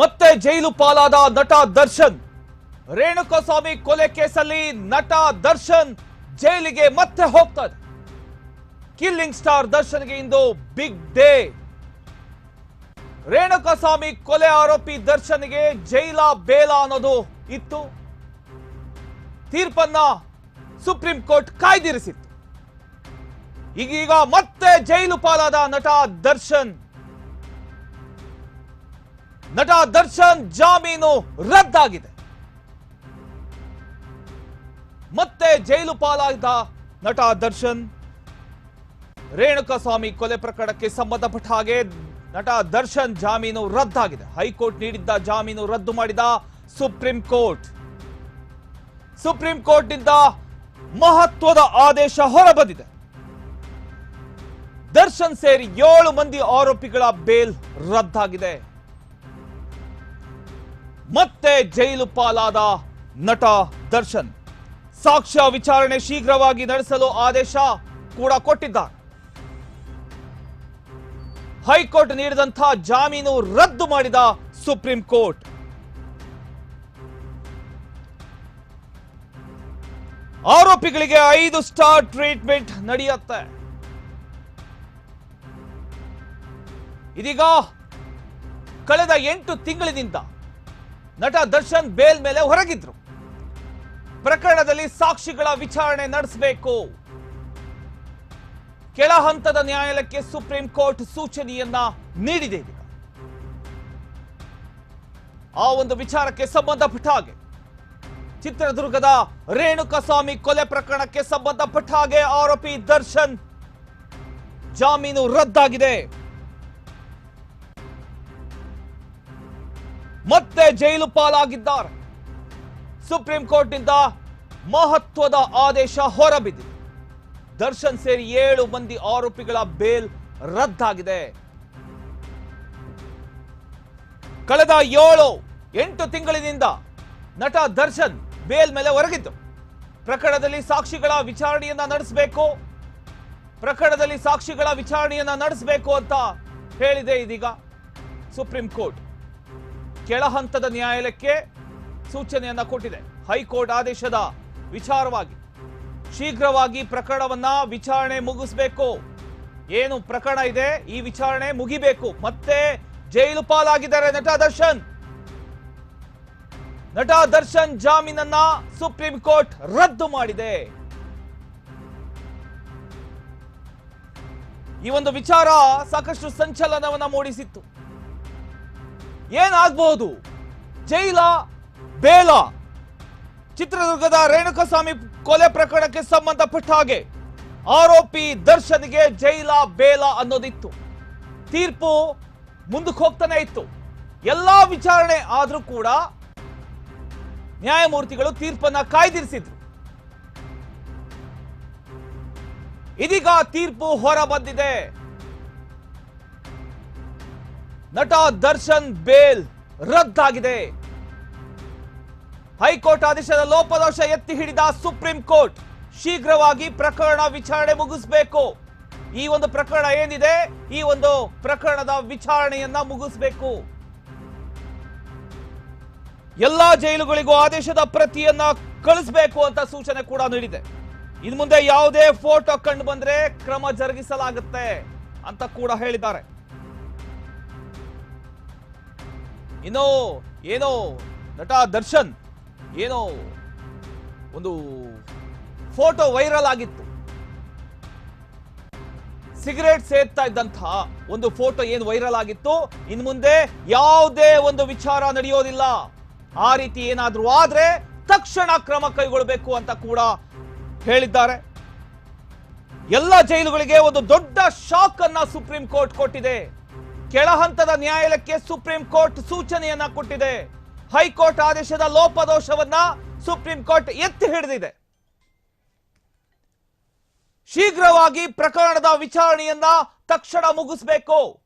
ಮತ್ತೆ ಜೈಲು ಪಾಲಾದ ನಟ ದರ್ಶನ್. ರೇಣುಕಾಸ್ವಾಮಿ ಕೊಲೆ ಕೇಸಲ್ಲಿ ನಟ ದರ್ಶನ್ ಜೈಲಿಗೆ ಮತ್ತೆ ಹೋಗ್ತಾರೆ ಕಿಲ್ಲಿಂಗ್ ಸ್ಟಾರ್ ದರ್ಶನ್ಗೆ ಇಂದು ಬಿಗ್ ಡೇ. ರೇಣುಕಾಸ್ವಾಮಿ ಕೊಲೆ ಆರೋಪಿ ದರ್ಶನ್ಗೆ ಜೈಲ ಬೇಲ ಅನ್ನೋದು ಇತ್ತು. ತೀರ್ಪನ್ನ ಸುಪ್ರೀಂ ಕೋರ್ಟ್ ಕಾಯ್ದಿರಿಸಿತ್ತು. ಈಗೀಗ ಮತ್ತೆ ಜೈಲು ಪಾಲಾದ ನಟ ದರ್ಶನ್ ನಟ ದರ್ಶನ್ ಜಾಮೀನು ರದ್ದಾಗಿದೆ. ಮತ್ತೆ ಜೈಲು ಪಾಲಾಗಿದ್ದ ನಟ ದರ್ಶನ್. ರೇಣುಕಾಸ್ವಾಮಿ ಕೊಲೆ ಪ್ರಕರಣಕ್ಕೆ ಸಂಬಂಧಪಟ್ಟ ಹಾಗೆ ನಟ ದರ್ಶನ್ ಜಾಮೀನು ರದ್ದಾಗಿದೆ. ಹೈಕೋರ್ಟ್ ನೀಡಿದ್ದ ಜಾಮೀನು ರದ್ದು ಮಾಡಿದ ಸುಪ್ರೀಂ ಕೋರ್ಟ್. ಸುಪ್ರೀಂ ಕೋರ್ಟ್ನಿಂದ ಮಹತ್ವದ ಆದೇಶ ಹೊರಬಂದಿದೆ. ದರ್ಶನ್ ಸೇರಿ ಏಳು ಮಂದಿ ಆರೋಪಿಗಳ ಬೇಲ್ ರದ್ದಾಗಿದೆ. ಮತ್ತೆ ಜೈಲು ಪಾಲಾದ ನಟ ದರ್ಶನ್. ಸಾಕ್ಷ್ಯ ವಿಚಾರಣೆ ಶೀಘ್ರವಾಗಿ ನಡೆಸಲು ಆದೇಶ ಕೂಡ ಕೊಟ್ಟಿದ್ದಾರೆ. ಹೈಕೋರ್ಟ್ ನೀಡಿದಂತಹ ಜಾಮೀನು ರದ್ದು ಮಾಡಿದ ಸುಪ್ರೀಂ ಕೋರ್ಟ್. ಆರೋಪಿಗಳಿಗೆ ಐದು ಸ್ಟಾರ್ ಟ್ರೀಟ್ಮೆಂಟ್ ನಡೆಯುತ್ತೆ. ಇದೀಗ ಕಳೆದ ಎಂಟು ತಿಂಗಳಿನಿಂದ ನಟ ದರ್ಶನ್ ಬೇಲ್ ಮೇಲೆ ಹೊರಗಿದ್ರು. ಪ್ರಕರಣದಲ್ಲಿ ಸಾಕ್ಷಿಗಳ ವಿಚಾರಣೆ ನಡೆಸಬೇಕು. ಕೆಳ ಹಂತದ ನ್ಯಾಯಾಲಯಕ್ಕೆ ಸುಪ್ರೀಂ ಕೋರ್ಟ್ ಸೂಚನೆಯನ್ನ ನೀಡಿದೆ ಆ ಒಂದು ವಿಚಾರಕ್ಕೆ ಸಂಬಂಧಪಟ್ಟ ಹಾಗೆ. ಚಿತ್ರದುರ್ಗದ ರೇಣುಕಸ್ವಾಮಿ ಕೊಲೆ ಪ್ರಕರಣಕ್ಕೆ ಸಂಬಂಧಪಟ್ಟ ಹಾಗೆ ಆರೋಪಿ ದರ್ಶನ್ ಜಾಮೀನು ರದ್ದಾಗಿದೆ. ಮತ್ತೆ ಜೈಲು ಪಾಲಾಗಿದ್ದಾರೆ. ಸುಪ್ರೀಂ ಕೋರ್ಟ್ನಿಂದ ಮಹತ್ವದ ಆದೇಶ ಹೊರಬಿದ್ದಿದೆ. ದರ್ಶನ್ ಸೇರಿ ಏಳು ಮಂದಿ ಆರೋಪಿಗಳ ಬೇಲ್ ರದ್ದಾಗಿದೆ. ಕಳೆದ ಏಳು, ಎಂಟು ತಿಂಗಳಿನಿಂದ ನಟ ದರ್ಶನ್ ಬೇಲ್ ಮೇಲೆ ಹೊರಗಿದ್ದು ಪ್ರಕರಣದಲ್ಲಿ ಸಾಕ್ಷಿಗಳ ವಿಚಾರಣೆಯನ್ನ ನಡೆಸಬೇಕು. ಪ್ರಕರಣದಲ್ಲಿ ಸಾಕ್ಷಿಗಳ ವಿಚಾರಣೆಯನ್ನ ನಡೆಸಬೇಕು ಅಂತ ಹೇಳಿದೆ ಇದೀಗ ಸುಪ್ರೀಂ ಕೋರ್ಟ್. ಕೆಳ ಹಂತದ ನ್ಯಾಯಾಲಯಕ್ಕೆ ಸೂಚನೆಯನ್ನ ಕೊಟ್ಟಿದೆ. ಹೈಕೋರ್ಟ್ ಆದೇಶದ ವಿಚಾರವಾಗಿ ಶೀಘ್ರವಾಗಿ ಪ್ರಕರಣವನ್ನ ವಿಚಾರಣೆ ಮುಗಿಸಬೇಕು. ಏನು ಪ್ರಕರಣ ಇದೆ? ಈ ವಿಚಾರಣೆ ಮುಗಿಬೇಕು. ಮತ್ತೆ ಜೈಲು ಪಾಲಾಗಿದ್ದಾರೆ ನಟ ದರ್ಶನ್. ನಟ ದರ್ಶನ್ ಜಾಮೀನನ್ನ ಸುಪ್ರೀಂ ಕೋರ್ಟ್ ರದ್ದು ಮಾಡಿದೆ. ಈ ಒಂದು ವಿಚಾರ ಸಾಕಷ್ಟು ಸಂಚಲನವನ್ನ ಮೂಡಿಸಿತ್ತು. ಏನಾಗಬಹುದು ಜೈಲ? ಬೇಲ? ಚಿತ್ರದುರ್ಗದ ರೇಣುಕಸ್ವಾಮಿ ಕೊಲೆ ಪ್ರಕರಣಕ್ಕೆ ಸಂಬಂಧಪಟ್ಟ ಹಾಗೆ ಆರೋಪಿ ದರ್ಶನ್ಗೆ ಜೈಲ, ಬೇಲ ಅನ್ನೋದಿತ್ತು. ತೀರ್ಪು ಮುಂದಕ್ಕೆ ಹೋಗ್ತಾನೆ ಇತ್ತು. ಎಲ್ಲಾ ವಿಚಾರಣೆ ಆದರೂ ಕೂಡ ನ್ಯಾಯಮೂರ್ತಿಗಳು ತೀರ್ಪನ್ನ ಕಾಯ್ದಿರಿಸಿದ್ರು. ಇದೀಗ ತೀರ್ಪು ಹೊರ ಬಂದಿದೆ. ನಟ ದರ್ಶನ್ ಬೇಲ್ ರದ್ದಾಗಿದೆ. ಹೈಕೋರ್ಟ್ ಆದೇಶದ ಲೋಪದೋಷ ಎತ್ತಿ ಹಿಡಿದ ಸುಪ್ರೀಂ ಕೋರ್ಟ್. ಶೀಘ್ರವಾಗಿ ಪ್ರಕರಣ ವಿಚಾರಣೆ ಮುಗಿಸಬೇಕು. ಈ ಒಂದು ಪ್ರಕರಣ ಏನಿದೆ? ಈ ಒಂದು ಪ್ರಕರಣದ ವಿಚಾರಣೆಯನ್ನ ಮುಗಿಸಬೇಕು. ಎಲ್ಲಾ ಜೈಲುಗಳಿಗೂ ಆದೇಶದ ಪ್ರತಿಯನ್ನ ಕಳಿಸಬೇಕು ಅಂತ ಸೂಚನೆ ಕೂಡ ನೀಡಿದೆ. ಇನ್ಮುಂದೆ ಯಾವುದೇ ಫೋಟೋ ಕಂಡು ಬಂದ್ರೆ ಕ್ರಮ ಜರುಗಿಸಲಾಗುತ್ತೆ ಅಂತ ಕೂಡ ಹೇಳಿದ್ದಾರೆ. ಇನ್ನು ಏನೋ, ನಟ ದರ್ಶನ್ ಏನೋ ಒಂದು ಫೋಟೋ ವೈರಲ್ ಆಗಿತ್ತು. ಸಿಗರೇಟ್ ಸೇರ್ತಾ ಇದ್ದಂತಹ ಒಂದು ಫೋಟೋ ಏನು ವೈರಲ್ ಆಗಿತ್ತು? ಇನ್ ಮುಂದೆ ಯಾವುದೇ ಒಂದು ವಿಚಾರ ನಡೆಯೋದಿಲ್ಲ. ಆ ರೀತಿ ಏನಾದರೂ ಆದ್ರೆ ತಕ್ಷಣ ಕ್ರಮ ಕೈಗೊಳ್ಳಬೇಕು ಅಂತ ಕೂಡ ಹೇಳಿದ್ದಾರೆ. ಎಲ್ಲ ಜೈಲುಗಳಿಗೆ ಒಂದು ದೊಡ್ಡ ಶಾಕ್ ಅನ್ನ ಸುಪ್ರೀಂ ಕೋರ್ಟ್ ಕೊಟ್ಟಿದೆ. ಕೆಳ ಹಂತದ ನ್ಯಾಯಾಲಯಕ್ಕೆ ಸುಪ್ರೀಂ ಕೋರ್ಟ್ ಸೂಚನೆಯನ್ನ ಕೊಟ್ಟಿದೆ. ಹೈಕೋರ್ಟ್ ಆದೇಶದ ಲೋಪದೋಷವನ್ನ ಸುಪ್ರೀಂ ಕೋರ್ಟ್ ಎತ್ತಿ ಹಿಡಿದಿದೆ. ಶೀಘ್ರವಾಗಿ ಪ್ರಕರಣದ ವಿಚಾರಣೆಯನ್ನ ತಕ್ಷಣ ಮುಗಿಸಬೇಕು.